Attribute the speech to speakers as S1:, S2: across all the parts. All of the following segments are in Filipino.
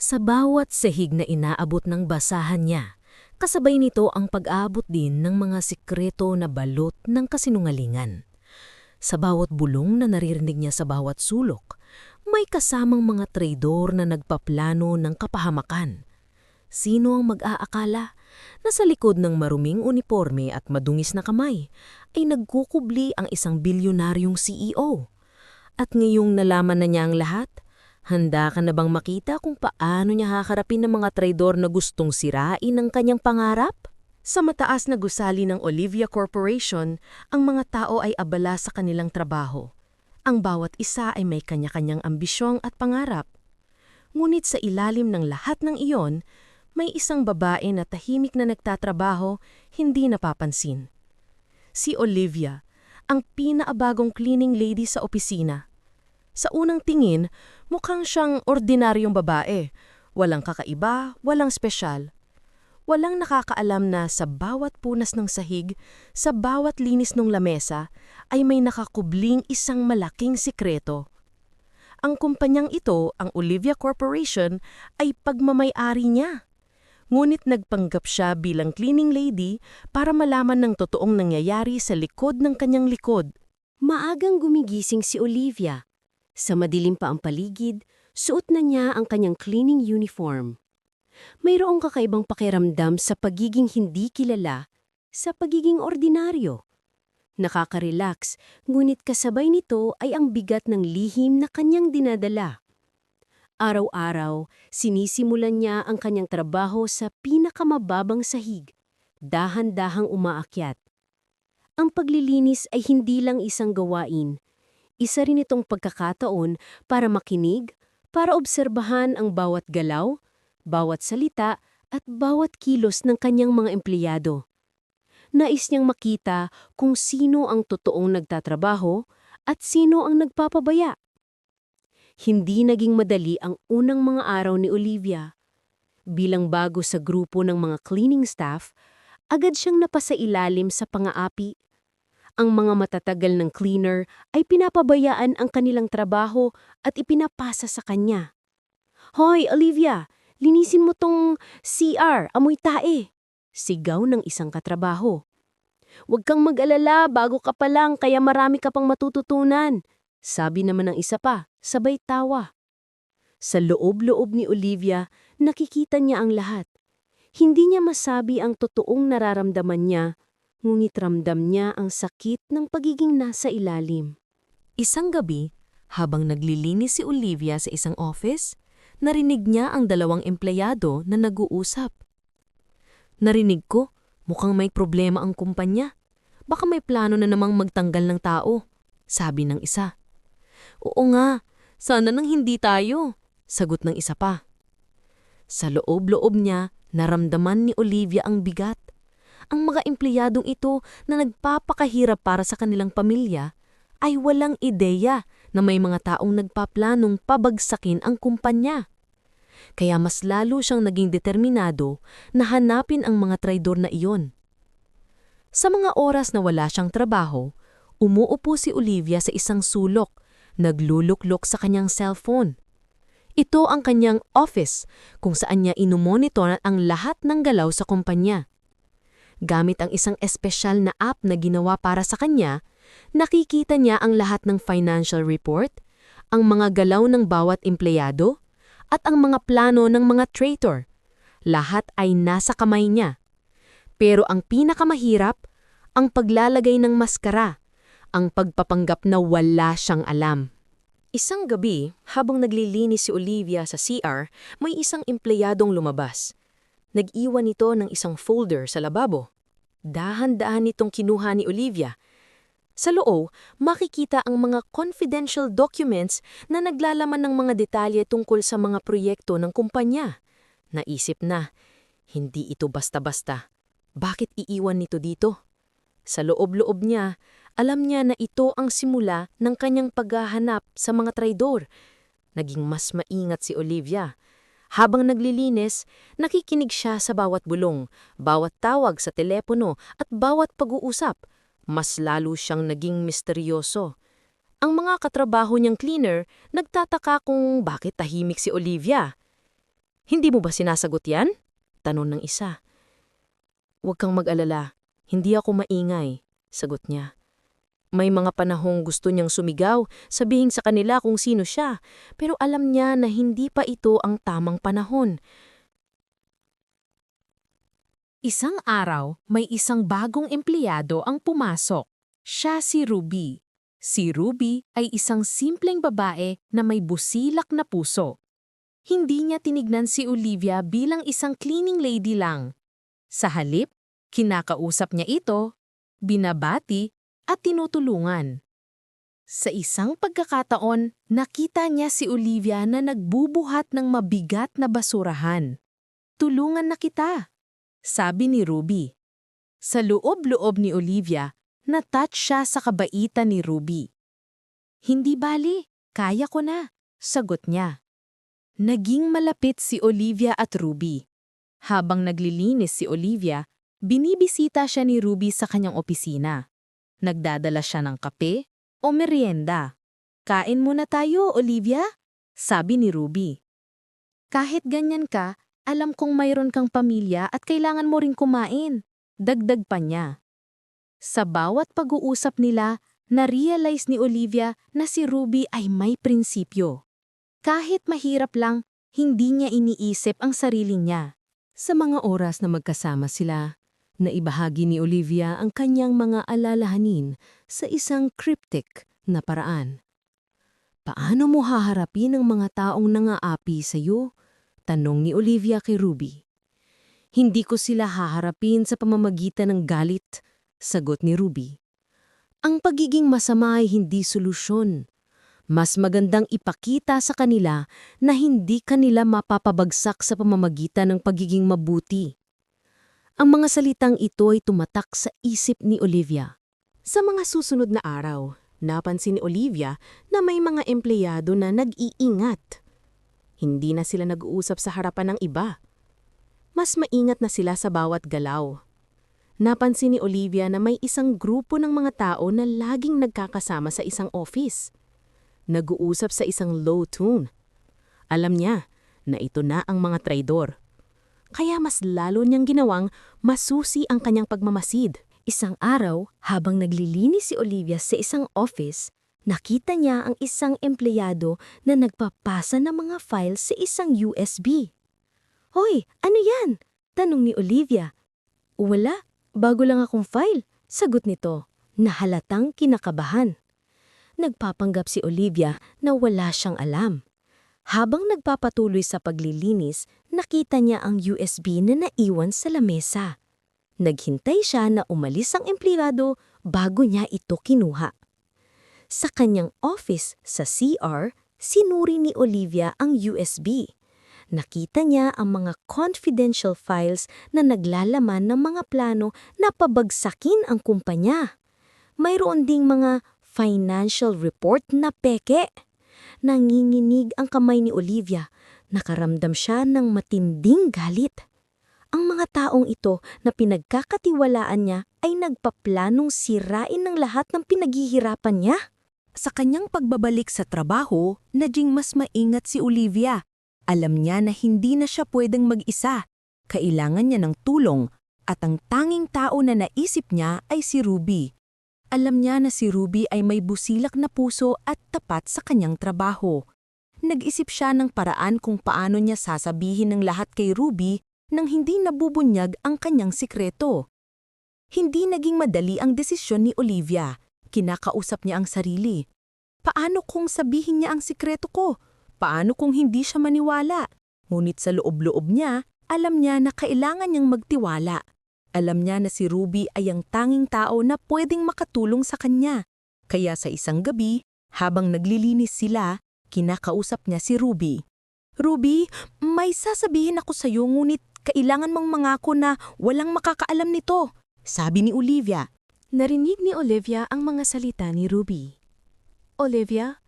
S1: Sa bawat sahig na inaabot ng basahan niya, kasabay nito ang pag-aabot din ng mga sikreto na balot ng kasinungalingan. Sa bawat bulong na naririnig niya sa bawat sulok, may kasamang mga traidor na nagpaplano ng kapahamakan. Sino ang mag-aakala na sa likod ng maruming uniforme at madungis na kamay ay nagkukubli ang isang bilyonaryong CEO? At ngayong nalaman na niya ang lahat, handa ka na bang makita kung paano niya haharapin ng mga traidor na gustong sirain ang kanyang pangarap?
S2: Sa mataas na gusali ng Olivia Corporation, ang mga tao ay abala sa kanilang trabaho. Ang bawat isa ay may kanya-kanyang ambisyong at pangarap. Ngunit sa ilalim ng lahat ng iyon, may isang babae na tahimik na nagtatrabaho, hindi napapansin. Si Olivia, ang pinaabagong cleaning lady sa opisina. Sa unang tingin, mukhang siyang ordinaryong babae. Walang kakaiba, walang espesyal. Walang nakakaalam na sa bawat punas ng sahig, sa bawat linis ng lamesa, ay may nakakubling isang malaking sikreto. Ang kumpanyang ito, ang Olivia Corporation, ay pagmamay-ari niya. Ngunit nagpanggap siya bilang cleaning lady para malaman ng totoong nangyayari sa likod ng kanyang likod.
S3: Maagang gumigising si Olivia. Sa madilim pa ang paligid, suot na niya ang kanyang cleaning uniform. Mayroong kakaibang pakiramdam sa pagiging hindi kilala, sa pagiging ordinaryo. Nakaka-relax, ngunit kasabay nito ay ang bigat ng lihim na kanyang dinadala. Araw-araw, sinisimulan niya ang kanyang trabaho sa pinakamababang sahig, dahan-dahang umaakyat. Ang paglilinis ay hindi lang isang gawain, isa rin itong pagkakataon para makinig, para obserbahan ang bawat galaw, bawat salita at bawat kilos ng kanyang mga empleyado. Nais niyang makita kung sino ang totoong nagtatrabaho at sino ang nagpapabaya. Hindi naging madali ang unang mga araw ni Olivia. Bilang bago sa grupo ng mga cleaning staff, agad siyang napasailalim sa pangaapi. Ang mga matatagal ng cleaner ay pinapabayaan ang kanilang trabaho at ipinapasa sa kanya. Hoy, Olivia! Linisin mo tong CR, amoy tae! Sigaw ng isang katrabaho. Huwag kang mag-alala, bago ka pa lang kaya marami ka pang matututunan. Sabi naman ng isa pa, sabay tawa. Sa loob-loob ni Olivia, nakikita niya ang lahat. Hindi niya masabi ang totoong nararamdaman niya, ngunit ramdam niya ang sakit ng pagiging nasa ilalim.
S1: Isang gabi, habang naglilinis si Olivia sa isang office, narinig niya ang dalawang empleyado na nag-uusap. Narinig ko, mukhang may problema ang kumpanya. Baka may plano na namang magtanggal ng tao, sabi ng isa. Oo nga, sana nang hindi tayo, sagot ng isa pa. Sa loob-loob niya, naramdaman ni Olivia ang bigat. Ang mga empleyadong ito na nagpapakahirap para sa kanilang pamilya ay walang ideya na may mga taong nagpaplanong pabagsakin ang kumpanya. Kaya mas lalo siyang naging determinado na hanapin ang mga traidor na iyon. Sa mga oras na wala siyang trabaho, umuupo si Olivia sa isang sulok, nagluluklok sa kanyang cellphone. Ito ang kanyang office kung saan niya inomonitor ang lahat ng galaw sa kumpanya. Gamit ang isang espesyal na app na ginawa para sa kanya, nakikita niya ang lahat ng financial report, ang mga galaw ng bawat empleyado, at ang mga plano ng mga traitor. Lahat ay nasa kamay niya. Pero ang pinakamahirap, ang paglalagay ng maskara, ang pagpapanggap na wala siyang alam. Isang gabi, habang naglilinis si Olivia sa CR, may isang empleyadong lumabas. Nag-iwan ito ng isang folder sa lababo. Dahan-dahan nitong kinuha ni Olivia. Sa loob, makikita ang mga confidential documents na naglalaman ng mga detalye tungkol sa mga proyekto ng kumpanya. Naisip na, hindi ito basta-basta. Bakit iiwan nito dito? Sa loob-loob niya, alam niya na ito ang simula ng kanyang paghahanap sa mga traidor. Naging mas maingat si Olivia. Habang naglilinis, nakikinig siya sa bawat bulong, bawat tawag sa telepono at bawat pag-uusap. Mas lalo siyang naging misteryoso. Ang mga katrabaho niyang cleaner nagtataka kung bakit tahimik si Olivia.
S2: Hindi mo ba sinasagot yan? Tanong ng isa. Huwag kang mag-alala. Hindi ako maingay, sagot niya. May mga panahong gusto niyang sumigaw, sabihin sa kanila kung sino siya, pero alam niya na hindi pa ito ang tamang panahon.
S4: Isang araw, may isang bagong empleyado ang pumasok. Siya si Ruby. Si Ruby ay isang simpleng babae na may busilak na puso. Hindi niya tinignan si Olivia bilang isang cleaning lady lang. Sa halip, kinakausap niya ito, binabati at tinutulungan. Sa isang pagkakataon, nakita niya si Olivia na nagbubuhat ng mabigat na basurahan. Tulungan na kita, sabi ni Ruby. Sa loob-loob ni Olivia, natouch siya sa kabaitan ni Ruby. Hindi bali, kaya ko na, sagot niya. Naging malapit si Olivia at Ruby. Habang naglilinis si Olivia, binibisita siya ni Ruby sa kanyang opisina. Nagdadala siya ng kape o merienda. Kain muna tayo, Olivia, sabi ni Ruby. Kahit ganyan ka, alam kong mayroon kang pamilya at kailangan mo ring kumain. Dagdag pa niya. Sa bawat pag-uusap nila, na-realize ni Olivia na si Ruby ay may prinsipyo. Kahit mahirap lang, hindi niya iniisip ang sarili niya.
S3: Sa mga oras na magkasama sila, naibahagi ni Olivia ang kanyang mga alalahanin sa isang cryptic na paraan. Paano mo haharapin ang mga taong nangaapi sa iyo? Tanong ni Olivia kay Ruby. Hindi ko sila haharapin sa pamamagitan ng galit, sagot ni Ruby. Ang pagiging masama ay hindi solusyon. Mas magandang ipakita sa kanila na hindi kanila mapapabagsak sa pamamagitan ng pagiging mabuti. Ang mga salitang ito ay tumatak sa isip ni Olivia.
S2: Sa mga susunod na araw, napansin ni Olivia na may mga empleyado na nag-iingat. Hindi na sila nag-uusap sa harapan ng iba. Mas maingat na sila sa bawat galaw. Napansin ni Olivia na may isang grupo ng mga tao na laging nagkakasama sa isang office. Nag-uusap sa isang low tune. Alam niya na ito na ang mga traidor. Kaya mas lalo niyang ginawang masusi ang kanyang pagmamasid.
S3: Isang araw, habang naglilinis si Olivia sa isang office, nakita niya ang isang empleyado na nagpapasa ng mga files sa isang USB. Hoy, ano yan? Tanong ni Olivia. Wala, bago lang akong file. Sagot nito, na halatang kinakabahan. Nagpapanggap si Olivia na wala siyang alam. Habang nagpapatuloy sa paglilinis, nakita niya ang USB na naiwan sa lamesa. Naghintay siya na umalis ang empleyado bago niya ito kinuha. Sa kanyang office sa CR, sinuri ni Olivia ang USB. Nakita niya ang mga confidential files na naglalaman ng mga plano na pabagsakin ang kumpanya. Mayroon ding mga financial report na peke. Nanginginig ang kamay ni Olivia. Nakaramdam siya ng matinding galit. Ang mga taong ito na pinagkakatiwalaan niya ay nagpaplanong sirain ng lahat ng pinaghihirapan niya.
S4: Sa kanyang pagbabalik sa trabaho, naging mas maingat si Olivia. Alam niya na hindi na siya pwedeng mag-isa. Kailangan niya ng tulong at ang tanging tao na naisip niya ay si Ruby. Alam niya na si Ruby ay may busilak na puso at tapat sa kanyang trabaho. Nag-isip siya ng paraan kung paano niya sasabihin ng lahat kay Ruby nang hindi nabubunyag ang kanyang sikreto. Hindi naging madali ang desisyon ni Olivia. Kinakausap niya ang sarili. Paano kung sabihin niya ang sikreto ko? Paano kung hindi siya maniwala? Ngunit sa loob-loob niya, alam niya na kailangan niyang magtiwala. Alam niya na si Ruby ay ang tanging tao na pwedeng makatulong sa kanya. Kaya sa isang gabi, habang naglilinis sila, kinakausap niya si Ruby. Ruby, may sasabihin ako sa iyo ngunit kailangan mong mangako na walang makakaalam nito, sabi ni Olivia. Narinig ni Olivia ang mga salita ni Ruby. Olivia,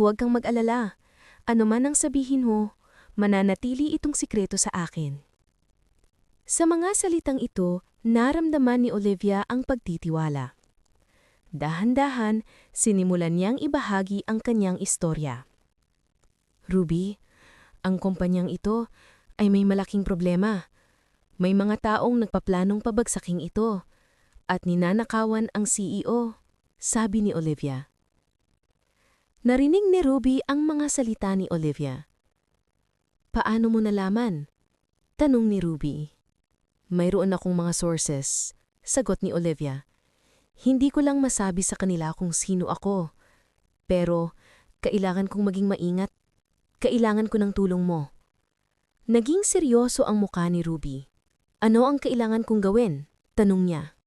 S4: huwag kang mag-alala. Ano man ang sabihin mo, mananatili itong sikreto sa akin. Sa mga salitang ito, naramdaman ni Olivia ang pagtitiwala. Dahan-dahan, sinimulan niyang ibahagi ang kanyang istorya. Ruby, ang kumpanyang ito,
S2: ay may malaking problema. May mga taong nagpaplanong pabagsaking ito at ninanakawan ang CEO, sabi ni Olivia. Narinig ni Ruby ang mga salita ni Olivia. Paano mo nalaman? Tanong ni Ruby. Mayroon akong mga sources, sagot ni Olivia. Hindi ko lang masabi sa kanila kung sino ako. Pero, kailangan kong maging maingat. Kailangan ko ng tulong mo. Naging seryoso ang muka ni Ruby. Ano ang kailangan kong gawin? Tanong niya.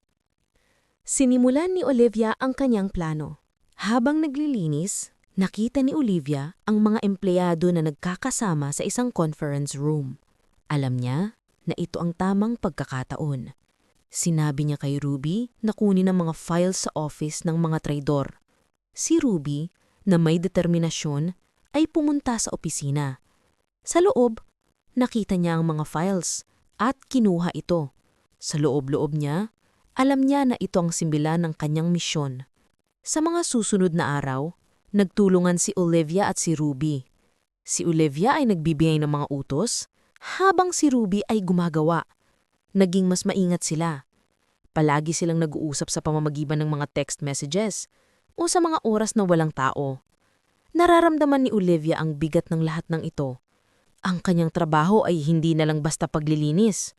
S2: Sinimulan ni Olivia ang kanyang plano.
S1: Habang naglilinis, nakita ni Olivia ang mga empleyado na nagkakasama sa isang conference room. Alam niya na ito ang tamang pagkakataon. Sinabi niya kay Ruby na kunin ang mga files sa office ng mga traidor. Si Ruby, na may determinasyon, ay pumunta sa opisina. Sa loob, nakita niya ang mga files at kinuha ito. Sa loob-loob niya, alam niya na ito ang simbilan ng kanyang misyon. Sa mga susunod na araw, nagtulungan si Olivia at si Ruby. Si Olivia ay nagbibigay ng mga utos, habang si Ruby ay gumagawa. Naging mas maingat sila. Palagi silang nag-uusap sa pamamagitan ng mga text messages o sa mga oras na walang tao. Nararamdaman ni Olivia ang bigat ng lahat ng ito. Ang kanyang trabaho ay hindi na lang basta paglilinis,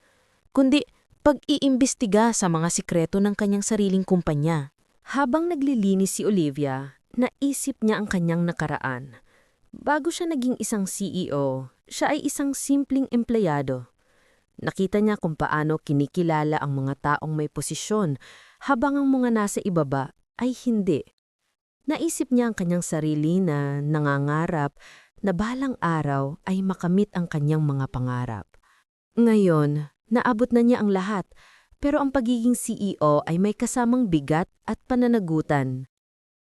S1: kundi pag-iimbestiga sa mga sikreto ng kanyang sariling kumpanya.
S2: Habang naglilinis si Olivia, naisip niya ang kanyang nakaraan. Bago siya naging isang CEO, siya ay isang simpleng empleyado. Nakita niya kung paano kinikilala ang mga taong may posisyon habang ang mga nasa ibaba ay hindi. Naisip niya ang kanyang sarili na nangangarap na balang araw ay makamit ang kanyang mga pangarap. Ngayon, naabot na niya ang lahat, pero ang pagiging CEO ay may kasamang bigat at pananagutan.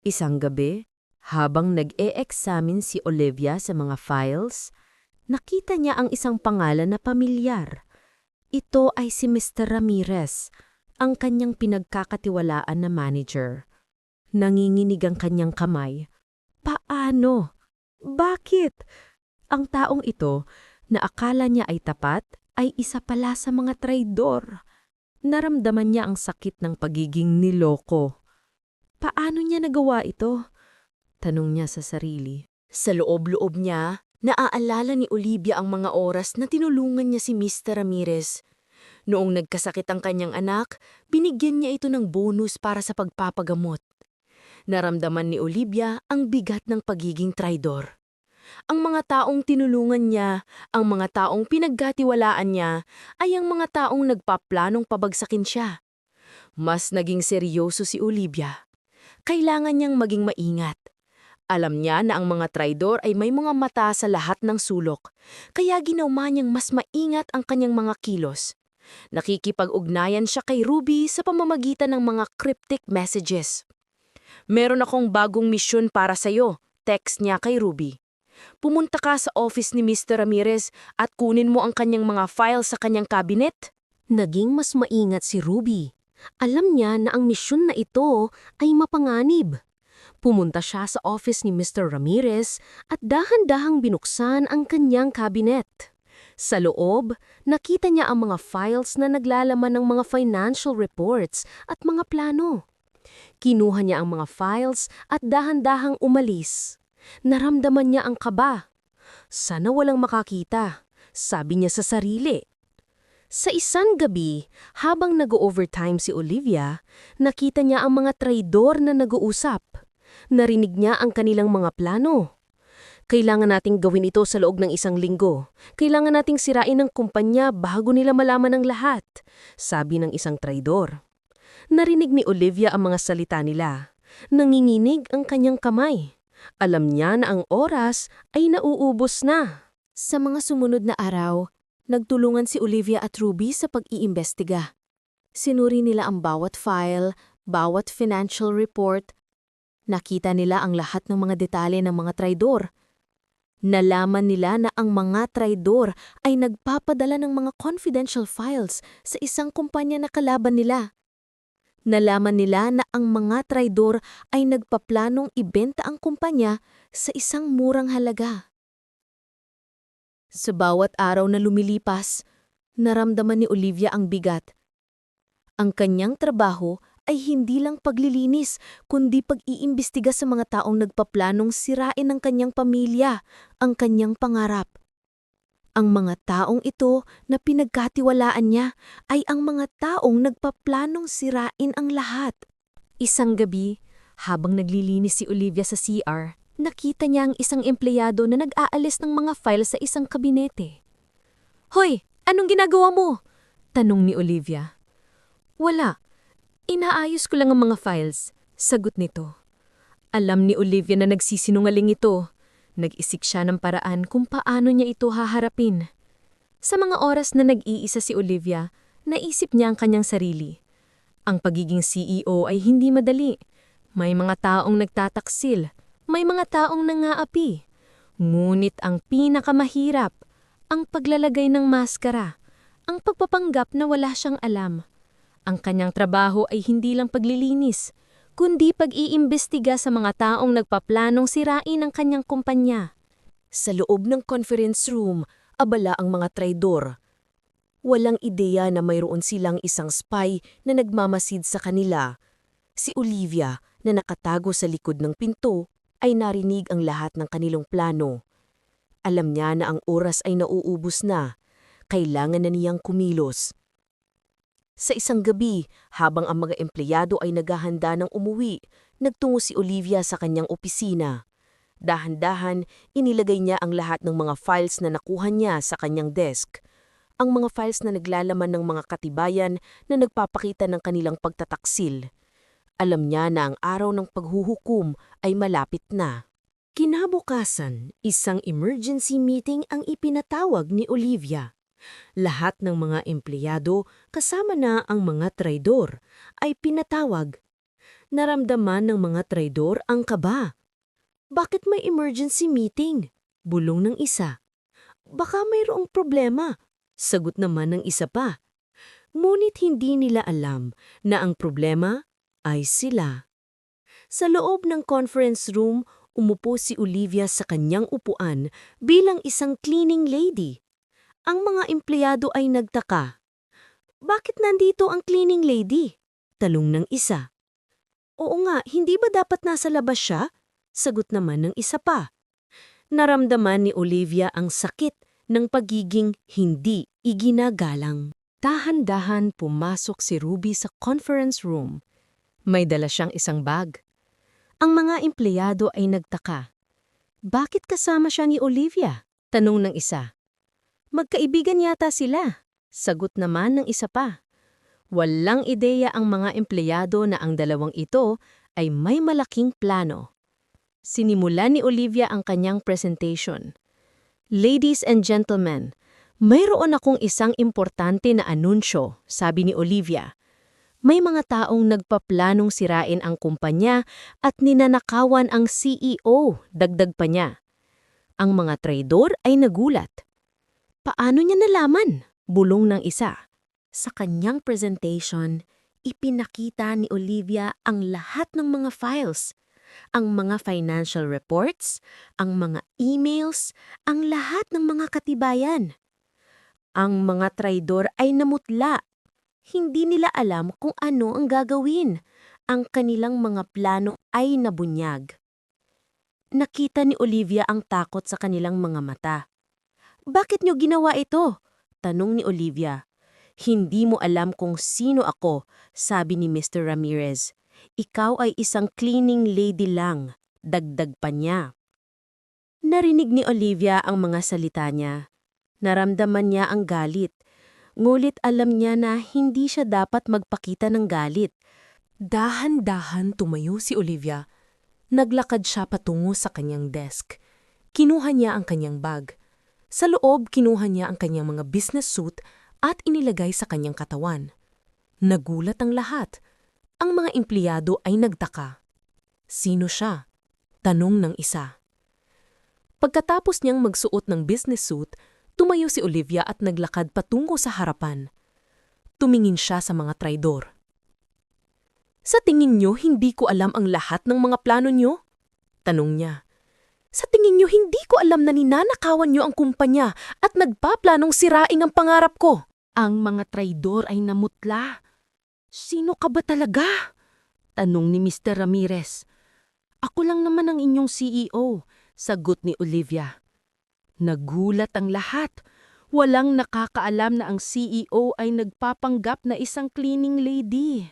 S2: Isang gabi, habang nag-e-examine si Olivia sa mga files, nakita niya ang isang pangalan na pamilyar. Ito ay si Mr. Ramirez, ang kanyang pinagkakatiwalaan na manager. Nanginginig ang kanyang kamay. Paano? Bakit? Ang taong ito, na akala niya ay tapat, ay isa pala sa mga traidor. Naramdaman niya ang sakit ng pagiging niloko. Paano niya nagawa ito? Tanong niya sa sarili.
S3: Sa loob-loob niya, naaalala ni Olivia ang mga oras na tinulungan niya si Mr. Ramirez. Noong nagkasakit ang kanyang anak, binigyan niya ito ng bonus para sa pagpapagamot. Naramdaman ni Olivia ang bigat ng pagiging traidor. Ang mga taong tinulungan niya, ang mga taong pinaggatiwalaan niya, ay ang mga taong nagpaplanong pabagsakin siya. Mas naging seryoso si Olivia. Kailangan niyang maging maingat. Alam niya na ang mga traidor ay may mga mata sa lahat ng sulok, kaya ginawa niyang mas maingat ang kanyang mga kilos. Nakikipag-ugnayan siya kay Ruby sa pamamagitan ng mga cryptic messages. Meron akong bagong misyon para sa'yo, text niya kay Ruby. Pumunta ka sa office ni Mr. Ramirez at kunin mo ang kanyang mga file sa kanyang cabinet.
S2: Naging mas maingat si Ruby. Alam niya na ang misyon na ito ay mapanganib. Pumunta siya sa office ni Mr. Ramirez at dahan-dahang binuksan ang kanyang cabinet. Sa loob, nakita niya ang mga files na naglalaman ng mga financial reports at mga plano. Kinuha niya ang mga files at dahan-dahang umalis. Naramdaman niya ang kaba. Sana walang makakita, sabi niya sa sarili. Sa isang gabi, habang nag-overtime si Olivia, nakita niya ang mga traidor na nag-uusap. Narinig niya ang kanilang mga plano. Kailangan nating gawin ito sa loob ng isang linggo. Kailangan nating sirain ang kumpanya bago nila malaman ang lahat, sabi ng isang traidor. Narinig ni Olivia ang mga salita nila. Nanginginig ang kanyang kamay. Alam niya na ang oras ay nauubos na. Sa mga sumunod na araw, nagtulungan si Olivia at Ruby sa pag-iimbestiga. Sinuri nila ang bawat file, bawat financial report. Nakita nila ang lahat ng mga detalye ng mga traidor. Nalaman nila na ang mga traidor ay nagpapadala ng mga confidential files sa isang kumpanya na kalaban nila. Nalaman nila na ang mga traidor ay nagpaplanong ibenta ang kumpanya sa isang murang halaga. Sa bawat araw na lumilipas, naramdaman ni Olivia ang bigat. Ang kanyang trabaho ay hindi lang paglilinis, kundi pag-iimbestiga sa mga taong nagpaplanong sirain ang kanyang pamilya, ang kanyang pangarap. Ang mga taong ito na pinagkatiwalaan niya ay ang mga taong nagpaplanong sirain ang lahat.
S1: Isang gabi, habang naglilinis si Olivia sa CR, nakita niya ang isang empleyado na nag-aalis ng mga file sa isang kabinete. Hoy, anong ginagawa mo? Tanong ni Olivia. Wala. Inaayos ko lang ang mga files. Sagot nito. Alam ni Olivia na nagsisinungaling ito. Nag-isik siya ng paraan kung paano niya ito haharapin. Sa mga oras na nag-iisa si Olivia, naisip niya ang kanyang sarili. Ang pagiging CEO ay hindi madali. May mga taong nagtataksil, may mga taong nangaapi. Ngunit ang pinakamahirap, ang paglalagay ng maskara, ang pagpapanggap na wala siyang alam. Ang kanyang trabaho ay hindi lang paglilinis, kundi pag-iimbestiga sa mga taong nagpaplanong sirain ang kanyang kumpanya.
S2: Sa loob ng conference room, abala ang mga traidor. Walang ideya na mayroon silang isang spy na nagmamasid sa kanila. Si Olivia, na nakatago sa likod ng pinto, ay narinig ang lahat ng kanilang plano. Alam niya na ang oras ay nauubos na. Kailangan na niyang kumilos. Sa isang gabi, habang ang mga empleyado ay naghahanda ng umuwi, nagtungo si Olivia sa kanyang opisina. Dahan-dahan, inilagay niya ang lahat ng mga files na nakuha niya sa kanyang desk. Ang mga files na naglalaman ng mga katibayan na nagpapakita ng kanilang pagtataksil. Alam niya na ang araw ng paghuhukom ay malapit na. Kinabukasan, isang emergency meeting ang ipinatawag ni Olivia. Lahat ng mga empleyado, kasama na ang mga traidor, ay pinatawag. Naramdaman ng mga traidor ang kaba. Bakit may emergency meeting? Bulong ng isa. Baka mayroong problema. Sagot naman ng isa pa. Ngunit hindi nila alam na ang problema ay sila. Sa loob ng conference room, umupo si Olivia sa kanyang upuan bilang isang cleaning lady. Ang mga empleyado ay nagtaka. Bakit nandito ang cleaning lady? Talong ng isa. Oo nga, hindi ba dapat nasa labas siya? Sagot naman ng isa pa. Naramdaman ni Olivia ang sakit ng pagiging hindi iginagalang. Dahan-dahan pumasok si Ruby sa conference room. May dala siyang isang bag. Ang mga empleyado ay nagtaka. Bakit kasama siya ni Olivia? Tanong ng isa. Magkaibigan yata sila. Sagot naman ng isa pa. Walang ideya ang mga empleyado na ang dalawang ito ay may malaking plano. Sinimulan ni Olivia ang kanyang presentation. Ladies and gentlemen, mayroon akong isang importante na anunsyo, sabi ni Olivia. May mga taong nagpaplanong sirain ang kumpanya at ninanakawan ang CEO, dagdag pa niya. Ang mga traidor ay nagulat. Paano niya nalaman? Bulong ng isa. Sa kanyang presentation, ipinakita ni Olivia ang lahat ng mga files, ang mga financial reports, ang mga emails, ang lahat ng mga katibayan. Ang mga traidor ay namutla. Hindi nila alam kung ano ang gagawin. Ang kanilang mga plano ay nabunyag. Nakita ni Olivia ang takot sa kanilang mga mata. Bakit niyo ginawa ito? Tanong ni Olivia. Hindi mo alam kung sino ako, sabi ni Mr. Ramirez. Ikaw ay isang cleaning lady lang, dagdag pa niya. Narinig ni Olivia ang mga salita niya. Naramdaman niya ang galit. Ngulit alam niya na hindi siya dapat magpakita ng galit.
S1: Dahan-dahan tumayo si Olivia. Naglakad siya patungo sa kanyang desk. Kinuha niya ang kanyang bag. Sa loob, kinuha niya ang kanyang mga business suit at inilagay sa kanyang katawan. Nagulat ang lahat. Ang mga empleyado ay nagtaka. Sino siya? Tanong ng isa. Pagkatapos niyang magsuot ng business suit, tumayo si Olivia at naglakad patungo sa harapan. Tumingin siya sa mga traidor. Sa tingin niyo, hindi ko alam ang lahat ng mga plano niyo? Tanong niya.
S2: Sa tingin niyo hindi ko alam na ninanakawan niyo ang kumpanya at nagpaplanong siraing ang pangarap ko. Ang mga traidor ay namutla. Sino ka ba talaga? Tanong ni Mr. Ramirez. Ako lang naman ang inyong CEO, sagot ni Olivia. Nagulat ang lahat. Walang nakakaalam na ang CEO ay nagpapanggap na isang cleaning lady.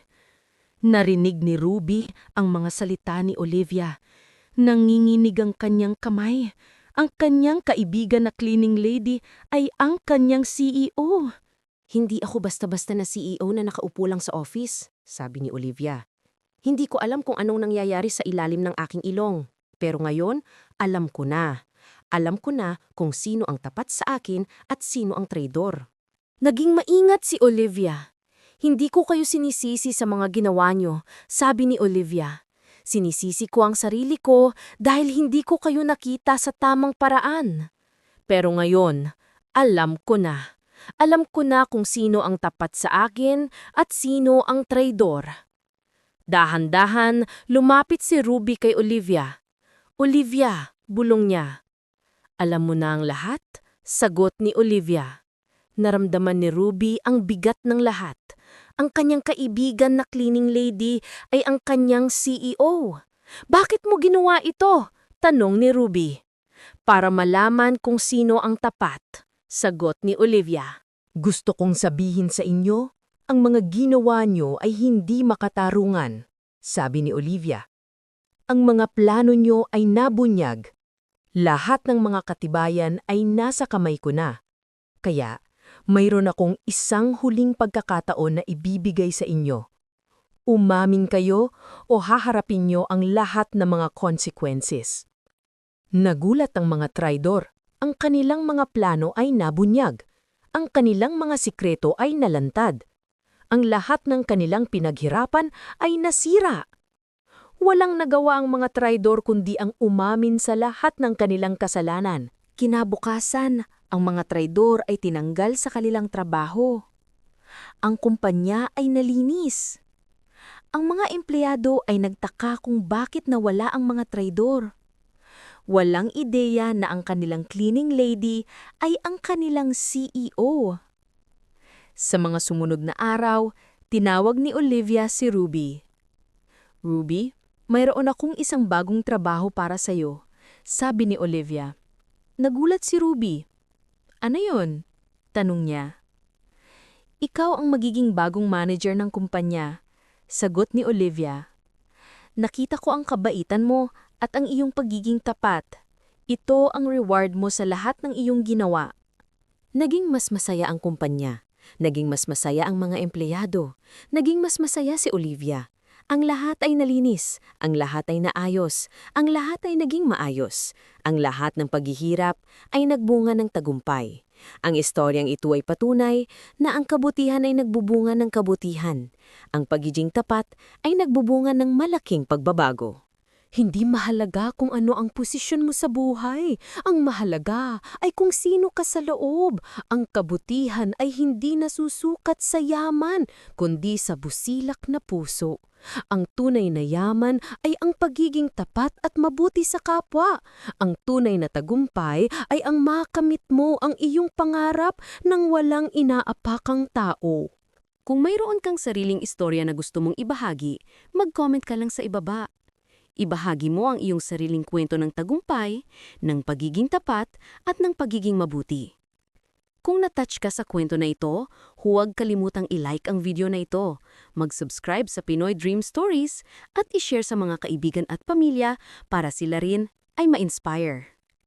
S2: Narinig ni Ruby ang mga salita ni Olivia. Nanginginig ang kanyang kamay. Ang kanyang kaibigan na cleaning lady ay ang kanyang CEO.
S3: Hindi ako basta-basta na CEO na nakaupo lang sa office, sabi ni Olivia. Hindi ko alam kung anong nangyayari sa ilalim ng aking ilong. Pero ngayon, alam ko na. Alam ko na kung sino ang tapat sa akin at sino ang traidor.
S2: Naging maingat si Olivia. Hindi ko kayo sinisisi sa mga ginawa nyo, sabi ni Olivia. Sinisisi ko ang sarili ko dahil hindi ko kayo nakita sa tamang paraan. Pero ngayon, alam ko na. Alam ko na kung sino ang tapat sa akin at sino ang traidor. Dahan-dahan, lumapit si Ruby kay Olivia. Olivia, bulong niya. Alam mo na ang lahat? Sagot ni Olivia. Naramdaman ni Ruby ang bigat ng lahat. Ang kanyang kaibigan na cleaning lady ay ang kanyang CEO. Bakit mo ginawa ito? Tanong ni Ruby. Para malaman kung sino ang tapat. Sagot ni Olivia.
S4: Gusto kong sabihin sa inyo, ang mga ginawa nyo ay hindi makatarungan, sabi ni Olivia. Ang mga plano nyo ay nabunyag. Lahat ng mga katibayan ay nasa kamay ko na. Kaya, mayroon akong isang huling pagkakataon na ibibigay sa inyo. Umamin kayo o haharapin nyo ang lahat ng mga consequences. Nagulat ang mga traidor. Ang kanilang mga plano ay nabunyag. Ang kanilang mga sikreto ay nalantad. Ang lahat ng kanilang pinaghirapan ay nasira. Walang nagawa ang mga traidor kundi ang umamin sa lahat ng kanilang kasalanan. Kinabukasan, ang mga traidor ay tinanggal sa kanilang trabaho. Ang kumpanya ay nalinis. Ang mga empleyado ay nagtaka kung bakit nawala ang mga traidor. Walang ideya na ang kanilang cleaning lady ay ang kanilang CEO. Sa mga sumunod na araw, tinawag ni Olivia si Ruby. Ruby, mayroon akong isang bagong trabaho para sa'yo, sabi ni Olivia. Nagulat si Ruby. Ano yon? Tanong niya. Ikaw ang magiging bagong manager ng kumpanya, sagot ni Olivia. Nakita ko ang kabaitan mo at ang iyong pagiging tapat. Ito ang reward mo sa lahat ng iyong ginawa.
S3: Naging mas masaya ang kumpanya. Naging mas masaya ang mga empleyado. Naging mas masaya si Olivia. Ang lahat ay nalinis. Ang lahat ay naayos. Ang lahat ay naging maayos. Ang lahat ng paghihirap ay nagbunga ng tagumpay. Ang istoryang ito ay patunay na ang kabutihan ay nagbubunga ng kabutihan. Ang pagiging tapat ay nagbubunga ng malaking pagbabago.
S2: Hindi mahalaga kung ano ang posisyon mo sa buhay. Ang mahalaga ay kung sino ka sa loob. Ang kabutihan ay hindi nasusukat sa yaman, kundi sa busilak na puso. Ang tunay na yaman ay ang pagiging tapat at mabuti sa kapwa. Ang tunay na tagumpay ay ang makamit mo ang iyong pangarap ng walang inaapakang tao.
S3: Kung mayroon kang sariling istorya na gusto mong ibahagi, mag-comment ka lang sa ibaba. Ibahagi mo ang iyong sariling kwento ng tagumpay, ng pagiging tapat, at ng pagiging mabuti. Kung natouch ka sa kwento na ito, huwag kalimutang i-like ang video na ito, mag-subscribe sa Pinoy Dream Stories, at i-share sa mga kaibigan at pamilya para sila rin ay ma-inspire.